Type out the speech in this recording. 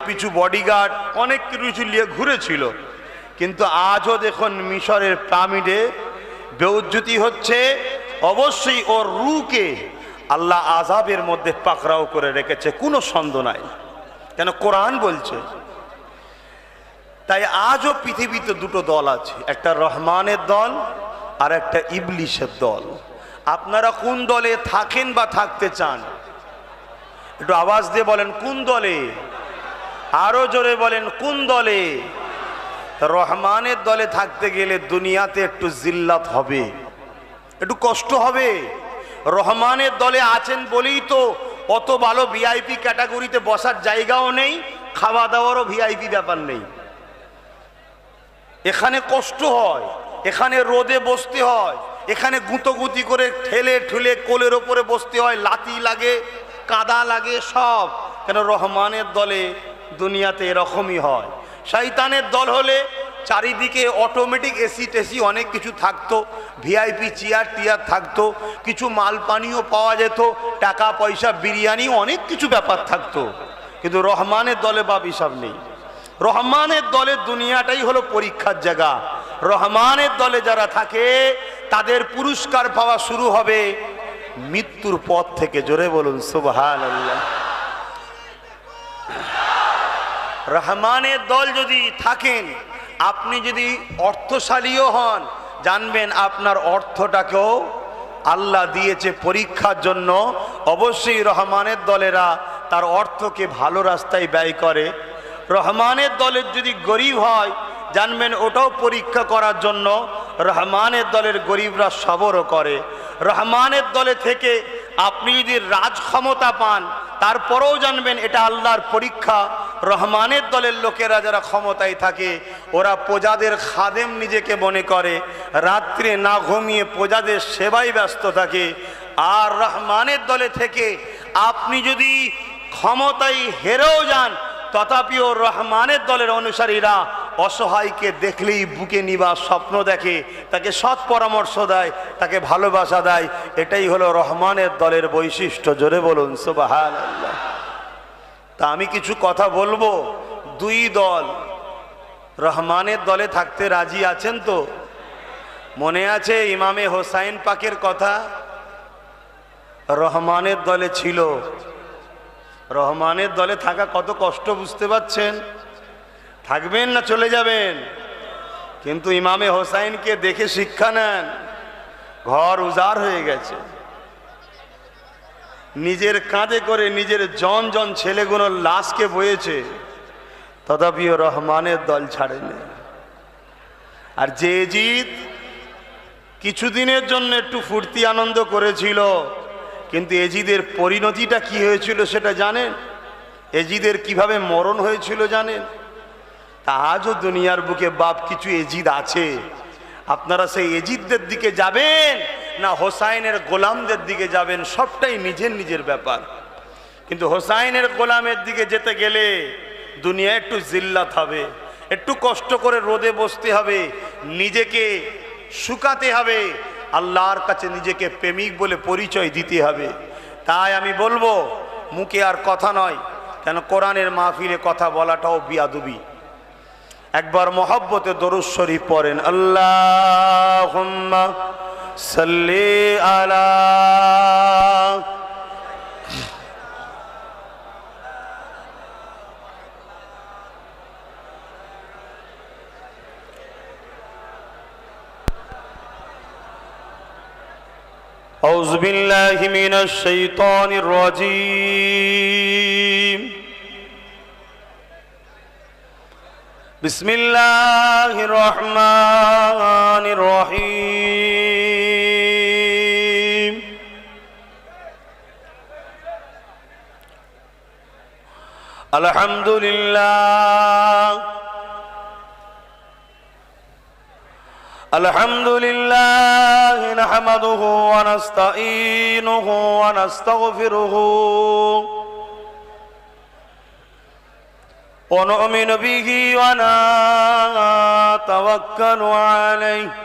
পিছু বডিগার্ড অনেক কিছু নিয়ে ঘুরেছিল। কিন্তু আজও দেখুন মিশরের পিরামিডে বেউজ্জুতি হচ্ছে। অবশ্যই ওর রুকে আল্লাহ আজাবের মধ্যে পাকড়াও করে রেখেছে, কোনো সন্দেহ নাই। কেন? কোরআন বলছে। তাই আজও পৃথিবীতে দুটো দল আছে, একটা রহমানের দল আর একটা ইবলিশের দল। আপনারা কোন দলে থাকেন বা থাকতে চান? একটু আওয়াজ দিয়ে বলেন, কোন দলে? আরও জোরে বলেন, কোন দলে? রহমানের দলে থাকতে গেলে দুনিয়াতে একটু জিল্লাত হবে। একটু কষ্ট হবে। রহমানের দলে আছেন বলেই তো অত ভালো ভিআইপি ক্যাটাগরিতে বসার জায়গাও নেই খাওয়া দাওয়ারও ভিআইপি ব্যাপার নেই। এখানে কষ্ট হয়, এখানে রোদে বসতে হয়, এখানে গুঁতোগুতি করে ঠেলে ঠুলে কোলের ওপরে বসতে হয় লাতি লাগে, কাদা লাগে সব। কেন রহমানের দলে দুনিয়াতে এরকমই হয়। শৈতানের দল হলে চারিদিকে অটোমেটিক এসি টেসি অনেক কিছু থাকতো ভিআইপি চেয়ার টিয়ার থাকতো, কিছু মাল পানীয় পাওয়া যেত টাকা পয়সা বিরিয়ানি অনেক কিছু ব্যাপার থাকতো। কিন্তু রহমানের দলে বাপ হিসাব নেই। রহমানের দলে দুনিয়াটাই হলো পরীক্ষার জায়গা। রহমানের দলে যারা থাকে, তাদের পুরস্কার পাওয়া শুরু হবে মৃত্যুর পথ থেকে। জোরে বলুন সুবহান আল্লাহ রহমানের দল যদি থাকেন, আপনি যদি অর্থশালীও হন, জানবেন আপনার অর্থটাকেও আল্লাহ দিয়েছে পরীক্ষার জন্য। অবশ্যই রহমানের দলেরা তার অর্থকে ভালো রাস্তায় ব্যয় করে। রহমানের দলের যদি গরিব হয়, জানবেন ওটাও পরীক্ষা করার জন্য রহমানের দলের গরিবরা সবরও করে। রহমানের দলে থেকে আপনি যদি রাজ ক্ষমতা পান, তারপরেও জানবেন এটা আল্লাহর পরীক্ষা। রহমানের দলের লোকেরা যারা ক্ষমতায় থাকে, ওরা প্রজাদের খাদেম নিজেকে মনে করে। রাত্রে না ঘুমিয়ে প্রজাদের সেবায় ব্যস্ত থাকে। আর রহমানের দলে থেকে আপনি যদি ক্ষমতায় হেরেও যান, তথাপিও রহমানের দলের অনুসারীরা অসহায়কে দেখলেই বুকে নিবার স্বপ্ন দেখে, তাকে সৎ পরামর্শ দেয়, তাকে ভালোবাসা দেয়। এটাই হলো রহমানের দলের বৈশিষ্ট্য। জোরে বলুন সুবাহান আল্লাহ তা আমি কিছু কথা বলব। দুই দল। রহমানের দলে থাকতে রাজি আছেন তো? মনে আছে ইমামে হোসাইন পাকের কথা? রহমানের দলে ছিল। রহমানের দলে থাকা কত কষ্ট বুঝতে পারছেন? থাকবেন না চলে যাবেন? কিন্তু ইমামে হোসাইনকে দেখে শিক্ষা নেন। ঘর উজাড় হয়ে গেছে। নিজের কাঁধে করে নিজের জন জন ছেলেগুলোর লাশকে বয়েছে, তথাপিও রহমানের দল ছাড়েনি। আর যে জিত কিছুদিনের জন্য একটু ফুর্তি আনন্দ করেছিল, কিন্তু এজিদের পরিণতিটা কি হয়েছিল সেটা জানেন? এজিদের কীভাবে মরণ হয়েছিল জানেন? তা আজও দুনিয়ার বুকে বাপ কিছু এজিদ আছে। আপনারা সেই এজিদদের দিকে যাবেন না হোসাইনের গোলামদের দিকে যাবেন, সবটাই নিজের নিজের ব্যাপার। কিন্তু হোসাইনের গোলামের দিকে যেতে গেলে দুনিয়া একটু জিল্লাত হবে, একটু কষ্ট করে রোদে বসতে হবে, নিজেকে শুকাতে হবে, আল্লাহর কাছে নিজেকে প্রেমিক বলে পরিচয় দিতে হবে। তাই আমি বলব, মুখে আর কথা নয়, কেন কোরআনের মাহফিলে কথা বলাটাও বিয়াদুবি। একবার মহব্বতে দরুদ শরীফ পড়েন আল্লাহ صلي على أعوذ بالله من الشيطان الرجيم. بسم الله الرحمن الرحيم. الحمد لله الحمد لله نحمده ونستعينه ونستغفره ونؤمن به ونتوكل عليه